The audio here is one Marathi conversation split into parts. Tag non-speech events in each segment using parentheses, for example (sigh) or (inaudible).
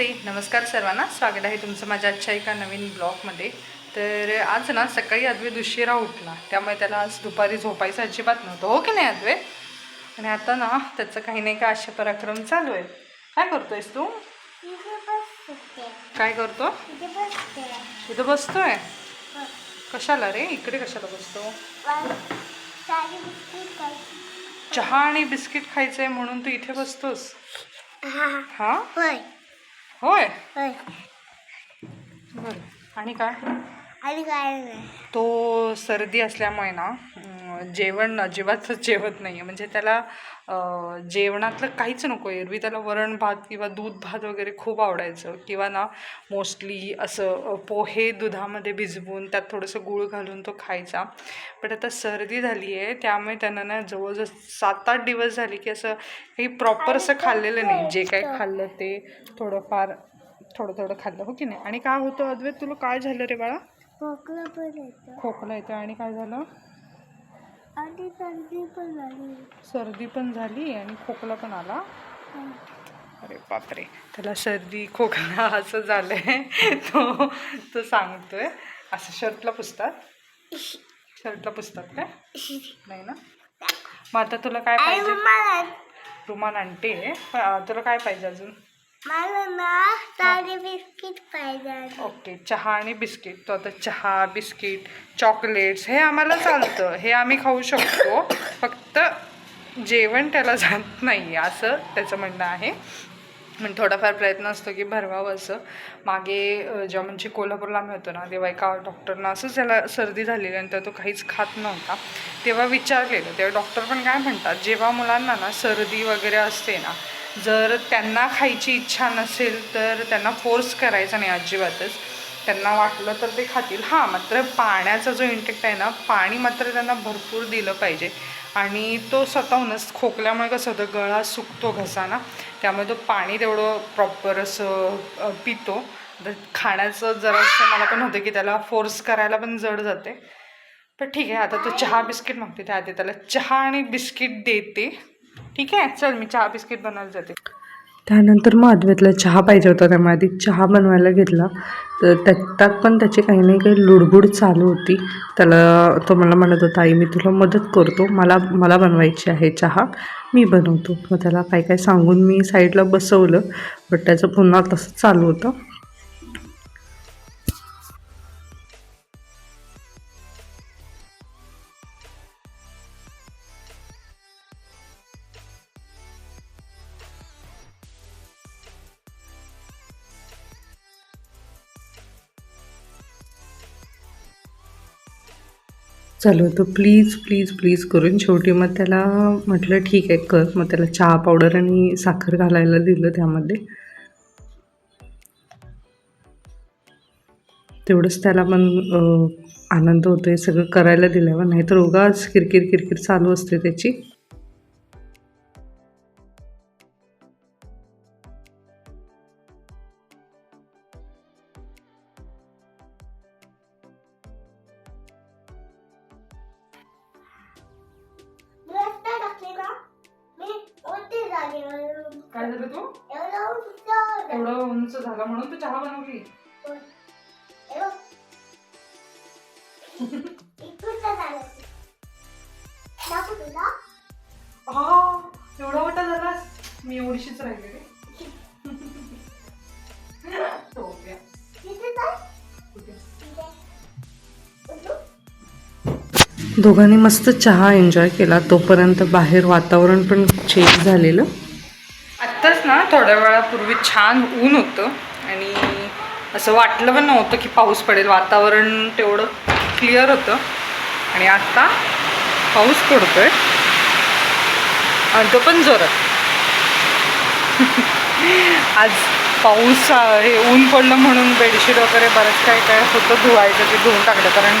नमस्ते नमस्कार सर्वांना. स्वागत आहे तुमचं माझ्या आजच्या एका नवीन ब्लॉगमध्ये. तर आज ना सकाळी अद्वैत उशिरा उठला. त्यामुळे त्याला आज दुपारी झोपायचं अजिबात नव्हतं. हो की नाही अद्वैत आणि आता ना त्याचं काही नाही का असे पराक्रम चालू आहे. काय करतोयस तू? काय करतो? इथं बसतोय? कशाला रे? इकडे कशाला बसतो? चहा आणि बिस्किट खायचंय म्हणून तू इथे बसतोस? हा. होय. बरं. आणि काय? आणि काय नाही. तो सर्दी असल्यामुळे ना जेवण अजिबातच (laughs) जेवत नाही आहे म्हणजे त्याला जेवणातलं काहीच नको. एरवी त्याला वरण भात किंवा दूध भात वगैरे खूप आवडायचं. किंवा ना मोस्टली असं पोहे दुधामध्ये भिजवून त्यात थोडंसं गूळ घालून तो खायचा. पण आता सर्दी झाली आहे त्यामुळे त्यांना ना जवळजवळ सात आठ दिवस झाले की असं काही प्रॉपर असं खाल्लेलं नाही. जे काही खाल्लं ते थोडंफार थोडं थोडं खाल्लं. हो की नाही? आणि काय होतं अद्वैत तुला काय झालं रे बाळा? खोकला पण येतं. खोकला येतो आणि काय झालं? आणि सर्दी पण झाली. सर्दी पण झाली आणि खोकला पण आला. अरे बापरे त्याला सर्दी खोकला असं झालंय. तो तो सांगतोय. असं शर्टला पुसतात. शर्टला पुसतात काय? नाही ना? मग आता तुला काय पाहिजे? मला रुमाल आणते. तुला काय पाहिजे अजून? मला ना बिस्किट पाहिजे ओके चहा आणि बिस्किट. तो आता चहा बिस्किट चॉकलेट्स हे आम्हाला चालतं. हे आम्ही खाऊ शकतो. फक्त जेवण त्याला जात नाही असं त्याचं म्हणणं आहे. पण थोडाफार प्रयत्न असतो की भरवावं असं. मागे जेव्हा म्हणजे कोल्हापूरला आम्ही होतो ना तेव्हा एका डॉक्टरना असंच त्याला सर्दी झालेली आणि तर तो काहीच खात नव्हता. तेव्हा विचारलेलं तेव्हा डॉक्टर पण काय म्हणतात जेव्हा मुलांना ना सर्दी वगैरे असते ना जर त्यांना खायची इच्छा नसेल तर त्यांना फोर्स करायचा नाही अजिबातच. त्यांना वाटलं तर ते खातील. हां मात्र पाण्याचा जो इंटेक्ट आहे ना पाणी मात्र त्यांना भरपूर दिलं पाहिजे. आणि तो स्वतःहूनच खोकल्यामुळे कसं होतं गळा सुकतो घसा ना त्यामुळे तो पाणी तेवढं प्रॉपर असं पितो. तर खाण्याचं जरासं मला पण होतं की त्याला फोर्स करायला पण जड जाते. पण ठीक आहे आता तो चहा बिस्किट मागते. त्या आधी त्याला चहा आणि बिस्किट देते. ठीक आहे? चल मी चहा बिस्किट बनवायला जाते. त्यानंतर मग अद्वैतला चहा पाहिजे होता त्यामुळे आधी चहा बनवायला घेतला. तर त्यात पण त्याची काही नाही काही लुडबुड चालू होती. त्याला तो मला म्हणत होता आई मी तुला मदत करतो. मला मला बनवायची आहे चहा. मी बनवतो. मग त्याला काय काय सांगून मी साईडला बसवलं. बट त्याचं पुन्हा तसं चालू होतं. चालू तर प्लीज प्लीज प्लीज करून शेवटी मग त्याला म्हटलं ठीक आहे कर. मग त्याला चहा पावडर आणि साखर घालायला दिलं त्यामध्ये. तेवढंच त्याला पण आनंद होतो आहे सगळं करायला दिल्यावर नाहीतर उगाच किरकिर किरकिर चालू असते त्याची. एवढं उंच झाला म्हणून तू चहा बनवली. हा एवढा मोठा झालास? मी एवढीशीच राहिले रे. दोघांनी मस्त चहा एन्जॉय केला. तोपर्यंत बाहेर वातावरण पण चेंज झालेलं. ना थोड्या वेळापूर्वी छान ऊन होतं आणि असं वाटलं पण नव्हतं की पाऊस पडेल. वातावरण तेवढं क्लिअर होतं. आणि आत्ता पाऊस पडतोय. आणि तो पण जोरात. (laughs) आज पाऊस हे ऊन पडलं म्हणून बेडशीट वगैरे बरंच काय काय होतं धुवायचं ते धुवून टाकलं. कारण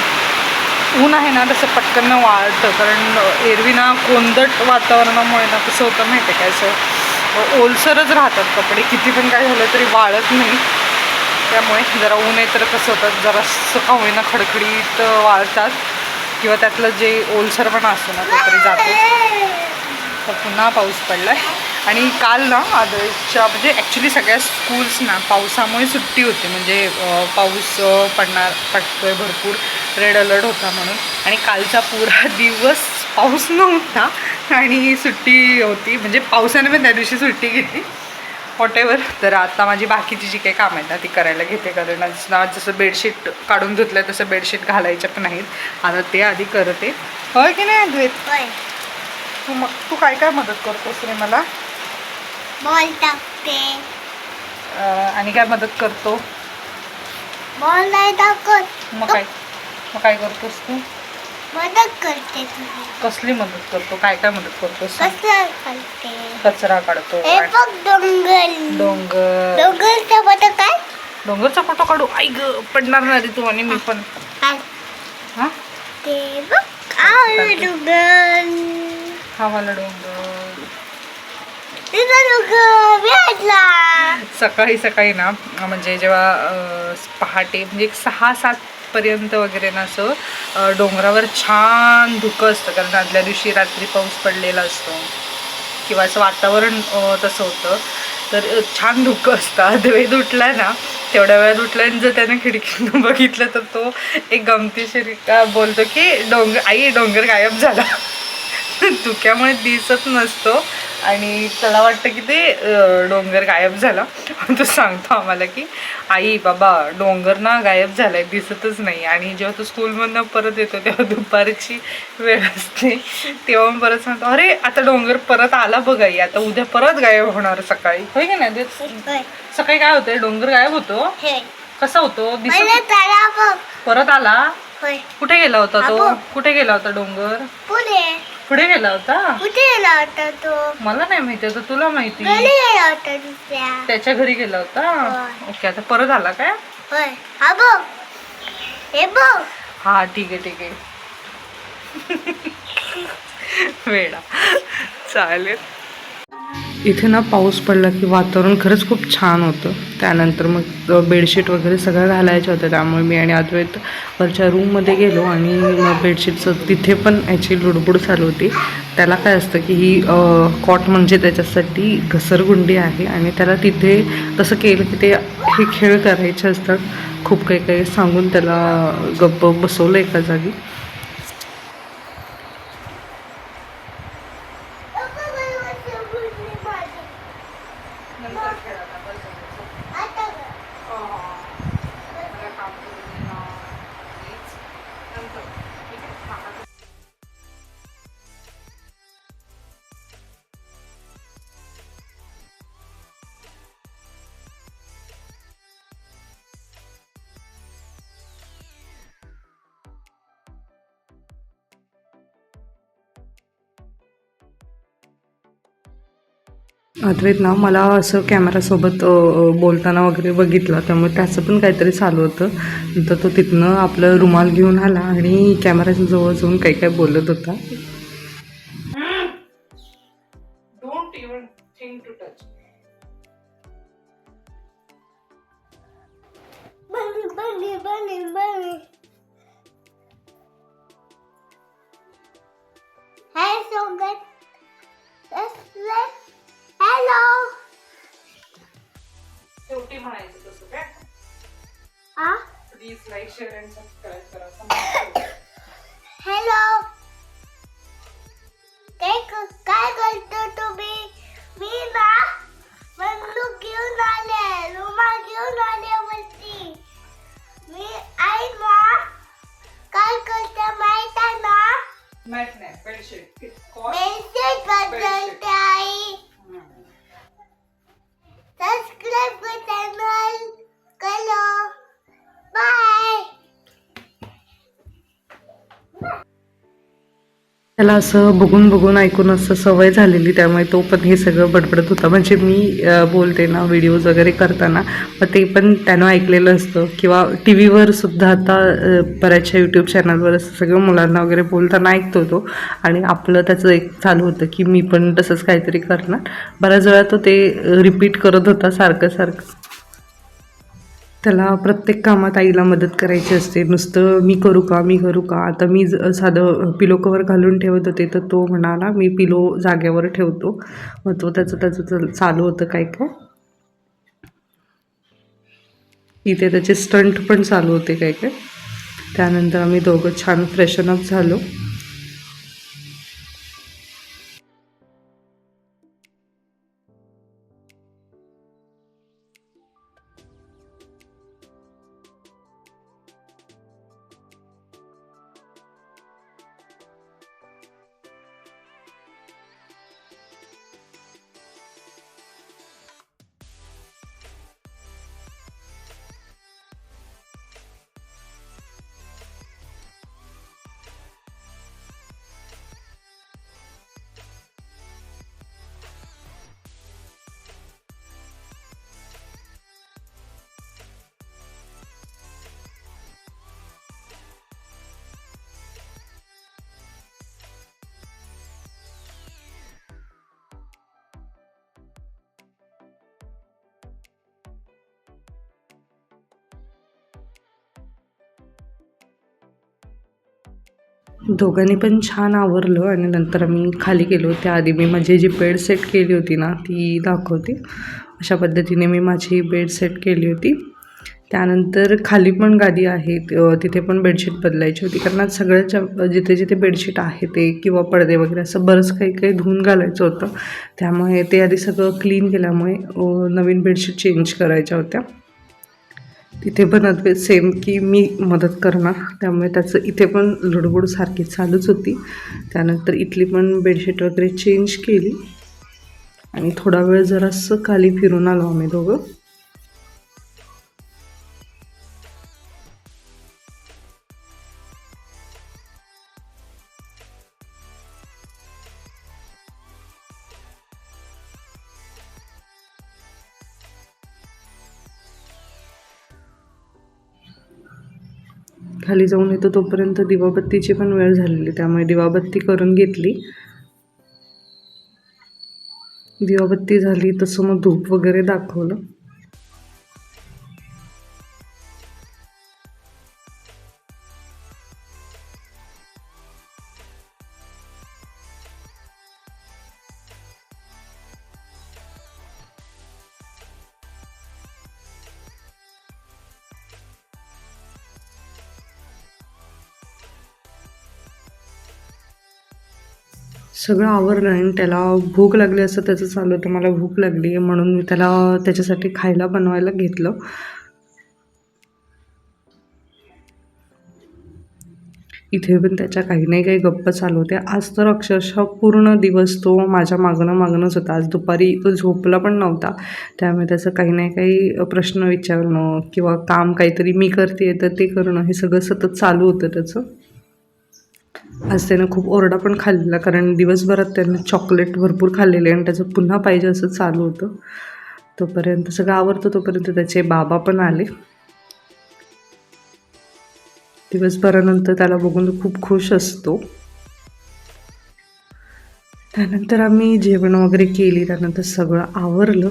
ऊन आहे ना तसं पटकन वाळतं कारण एरवी ना कोंदट वातावरणामुळे ना कसं होतं माहिती आहे काय असं ओलसरच राहतात कपडे. किती पण काय झालं तरी वाळत नाही. त्यामुळे जरा ऊन आहे तर कसं होतं जरा का होईना खडखडीत वाळतात. किंवा त्यातलं जे ओलसरपणा असतो ना तो तरी जातो. तर पुन्हा पाऊस पडला आहे आणि काल ना आदर्शच्या म्हणजे ॲक्च्युली सगळ्या स्कूल्स ना पावसामुळे सुट्टी होती. म्हणजे पाऊस पडणार पडतोय भरपूर. रेड अलर्ट होता म्हणून. आणि कालचा पुरा (laughs) दिवस पाऊस नव्हता. आणि सुट्टी होती. म्हणजे पावसाने पण त्या दिवशी सुट्टी घेतली. वॉटेवर तर आता माझी बाकीची जी काही कामं आहेत ना ती करायला घेते. कारण आज ना जसं बेडशीट काढून धुतलं तसं बेडशीट घालायच्या पण नाहीत. आता ते आधी करते. होय की नाही अद्वैत? तू मग तू काय काय मदत करतोस रे मला? बॉल टाकते. आणि काय मदत करतो? बॉल नाही टाकत. मग काय? मग काय करतोस तू? मदत करते तुझी. कसली मदत करतो? काय काय मदत कसं करते? कचरा काढतो हे बघ डोंगर. डोंगर. डोंगरचं बघ काय? डोंगरचा फोटो काढू? आई ग पडणार ना रे तू आणि मी पण. काय हा? ते बघ आवडलं डोंगर. हा डोंगर. तिथं डोंगर भेटला सकाळी सकाळी ना म्हणजे जेव्हा अं, पहाटे म्हणजे एक सहा सात पर्यंत वगैरे ना असं डोंगरावर छान धुकं असतं. कारण आदल्या दिवशी रात्री पाऊस पडलेला असतो. किंवा असं वातावरण तसं होतं. तर छान धुकं असतं. अद्वैत उठला ना तेवढ्या वेळात उठला आणि जर त्यानं खिडकीतून (laughs) बघितलं तर तो एक गमतीशीर का बोलतो की डोंगर आई डोंगर गायब झाला. (laughs) धुक्यामुळे दिसत नसतो. आणि त्याला वाटतं की ते डोंगर गायब झाला. तो सांगतो आम्हाला की आई बाबा डोंगर ना गायब झालाय दिसतच नाही. आणि जेव्हा तो स्कूलमधनं परत येतो तेव्हा दुपारची वेळ असते. तेव्हा परत सांगतो अरे आता डोंगर परत आला बघ आई आता उद्या परत गायब होणार सकाळी. होय की नाही सकाळी काय होतंय? डोंगर गायब होतो? कसा होतो? दिसत परत आला? कुठे गेला होता तो. कुठे गेला होता डोंगर? पुढे गेला होता? कुठे गेला होता तो. मला नाही माहिती आता तुला माहिती. घरी गेला होता दुसऱ्या. त्याच्या घरी गेला होता? होय. ओके आता परत आला काय? होय. हा बघ. हे बघ. हा ठीक आहे ठीक आहे. वेळा चालेल. इथे ना पाऊस पडला की वातावरण खरंच खूप छान होतं. त्यानंतर मग बेडशीट वगैरे सगळं घालायच्या होत्या त्यामुळे मी आणि अद्वैत वरच्या रूममध्ये गेलो आणि मग बेडशीटचं तिथे पण याची लुडबुड चालू होती. त्याला काय असतं की ही कॉट म्हणजे त्याच्यासाठी घसरगुंडी आहे आणि त्याला तिथे तसं केलं की ते हे खेळ करायचे असतात. खूप काही काही सांगून त्याला गप्प बसवलं एका जागी. अद्वैत ना मला असं कॅमेरासोबत बोलताना वगैरे बघितलं. त्यामुळे त्याचं पण काहीतरी चालू होतं. नंतर तो तिथनं आपलं रुमाल घेऊन आला आणि कॅमेऱ्याच्या जवळ जाऊन काही काय बोलत होता. प्लीज लाईक शेअर त्याला असं बघून बघून ऐकून असं सवय झालेली त्यामुळे तो पण हे सगळं बडबडत होता. म्हणजे मी बोलते ना व्हिडिओज वगैरे करताना मग ते पण त्यानं ऐकलेलं असतं. किंवा टी व्हीवर सुद्धा आता बऱ्याचशा यूट्यूब चॅनलवर असं सगळं मुलांना वगैरे बोलताना ऐकतो तो. आणि आपलं त्याचं एक चालू होतं की मी पण तसंच काहीतरी करणार. बऱ्याच वेळा तो ते रिपीट करत होता सारखं सारखं. त्याला प्रत्येक कामात आईला मदत करायची असते. नुसतं मी करू का मी करू का? आता मी ज- साधं पिलो कवर घालून ठेवत होते तर तो म्हणाला मी पिलो जाग्यावर ठेवतो. मग तो त्याचं त्याचं चल- चालू होतं काय काय? इथे त्याचे स्टंट पण चालू होते काय काय? त्यानंतर आम्ही दोघं छान फ्रेशन अप झालो. दोघांनी पण छान आवरलं आणि नंतर आम्ही खाली गेलो. त्याआधी मी माझी जी बेड सेट केली होती ना ती दाखवते. अशा पद्धतीने मी माझी बेड सेट केली होती. त्यानंतर खाली पण गादी आहे तिथे पण बेडशीट बदलायची होती. कारण आज सगळ्याच्या जिथे जिथे बेडशीट आहे ते किंवा पडदे वगैरे असं बरंच काही काही धुवून घालायचं होतं. त्यामुळे ते आधी सगळं क्लीन केल्यामुळे नवीन बेडशीट चेंज करायच्या होत्या. तिथे पण अद्वैत सेम की मी मदत करणार. त्यामुळे त्याचं इथे पण लुडबुड सारखी चालूच होती. त्यानंतर इथली पण बेडशीट वगैरे चेंज केली. आणि थोडा वेळ जरासं खाली फिरून आलो आम्ही दोघं. खाली जाऊन येतो तोपर्यंत दिवाबत्तीची पण वेळ झालेली त्यामुळे दिवाबत्ती करून घेतली. दिवाबत्ती झाली तसं मग धूप वगैरे दाखवलं. सगळं आवरलं आणि त्याला भूक लागली असं त्याचं चालू होतं. मला भूक लागली आहे म्हणून मी त्याला त्याच्यासाठी खायला बनवायला घेतलं. इथे पण त्याच्या काही नाही काही गप्प चालू होते आज तर अक्षरशः पूर्ण दिवस तो माझ्या मागणं मागणंच होता. आज दुपारी तो झोपला पण नव्हता. त्यामुळे त्याचं काही नाही काही प्रश्न विचारणं किंवा काम काहीतरी मी करते तर ते करणं हे सगळं सतत चालू होतं त्याचं. आज त्यानं खूप ओरडा पण खाल्लेला कारण दिवसभरात त्यानं चॉकलेट भरपूर खाल्लेले आणि त्याचं पुन्हा पाहिजे असं चालू होतं. तोपर्यंत सगळं आवडतं तोपर्यंत त्याचे बाबा पण आले. दिवसभरानंतर त्याला बघून खूप खुश असतो. त्यानंतर आम्ही जेवण वगैरे केली त्यानंतर सगळं आवरलं.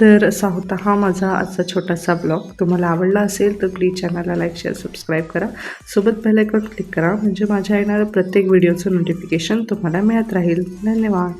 तर असा होता हा माझा आजचा छोटासा ब्लॉग. तुम्हाला आवडला असेल तर प्लीज चॅनलला लाईक शेअर सबस्क्राईब करा. सोबत बेल आयकॉन क्लिक करा. म्हणजे माझ्या येणाऱ्या प्रत्येक व्हिडिओचं नोटिफिकेशन तुम्हाला मिळत राहील. धन्यवाद.